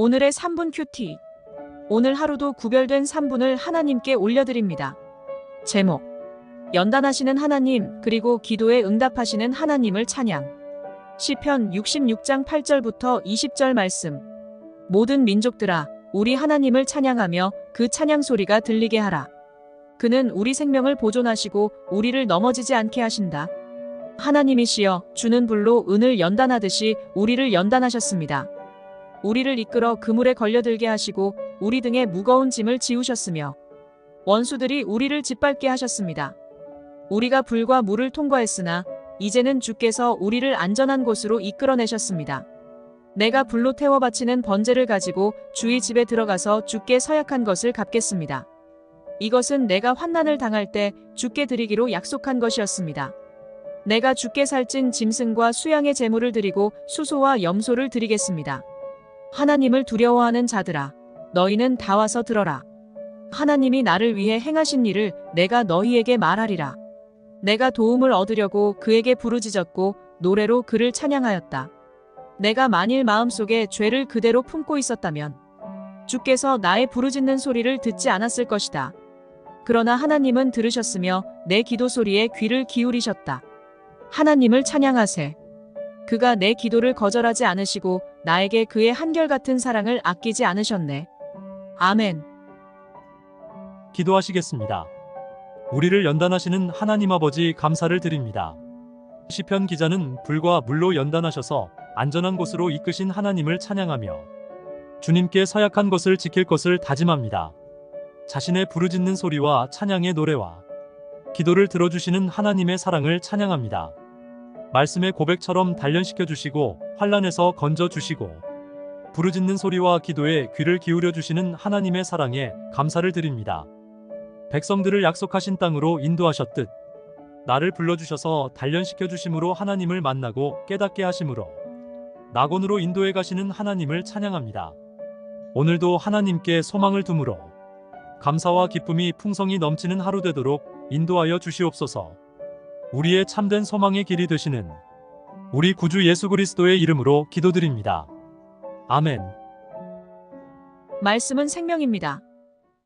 오늘의 3분 큐티. 오늘 하루도 구별된 3분을 하나님께 올려드립니다. 제목. 연단하시는 하나님, 그리고 기도에 응답하시는 하나님을 찬양. 시편 66장 8절부터 20절 말씀. 모든 민족들아, 우리 하나님을 찬양하며 그 찬양 소리가 들리게 하라. 그는 우리 생명을 보존하시고 우리를 넘어지지 않게 하신다. 하나님이시여 주는 불로 은을 연단하듯이 우리를 연단하셨습니다. 우리를 이끌어 그물에 걸려들게 하시고 우리 등에 무거운 짐을 지우셨으며 원수들이 우리를 짓밟게 하셨습니다. 우리가 불과 물을 통과했으나 이제는 주께서 우리를 안전한 곳으로 이끌어내셨습니다. 내가 불로 태워 바치는 번제를 가지고 주의 집에 들어가서 주께 서약한 것을 갚겠습니다. 이것은 내가 환난을 당할 때 주께 드리기로 약속한 것이었습니다. 내가 주께 살찐 짐승과 수양의 제물을 드리고 수소와 염소를 드리겠습니다. 하나님을 두려워하는 자들아, 너희는 다 와서 들어라. 하나님이 나를 위해 행하신 일을 내가 너희에게 말하리라. 내가 도움을 얻으려고 그에게 부르짖었고 노래로 그를 찬양하였다. 내가 만일 마음속에 죄를 그대로 품고 있었다면 주께서 나의 부르짖는 소리를 듣지 않았을 것이다. 그러나 하나님은 들으셨으며 내 기도 소리에 귀를 기울이셨다. 하나님을 찬양하세. 그가 내 기도를 거절하지 않으시고 나에게 그의 한결같은 사랑을 아끼지 않으셨네. 아멘. 기도하시겠습니다. 우리를 연단하시는 하나님 아버지 감사를 드립니다. 시편 기자는 불과 물로 연단하셔서 안전한 곳으로 이끄신 하나님을 찬양하며 주님께 서약한 것을 지킬 것을 다짐합니다. 자신의 부르짖는 소리와 찬양의 노래와 기도를 들어주시는 하나님의 사랑을 찬양합니다. 말씀의 고백처럼 단련시켜 주시고 환란에서 건져 주시고 부르짖는 소리와 기도에 귀를 기울여 주시는 하나님의 사랑에 감사를 드립니다. 백성들을 약속하신 땅으로 인도하셨듯 나를 불러주셔서 단련시켜 주심으로 하나님을 만나고 깨닫게 하심으로 낙원으로 인도해 가시는 하나님을 찬양합니다. 오늘도 하나님께 소망을 두므로 감사와 기쁨이 풍성이 넘치는 하루 되도록 인도하여 주시옵소서. 우리의 참된 소망의 길이 되시는 우리 구주 예수 그리스도의 이름으로 기도드립니다. 아멘. 말씀은 생명입니다.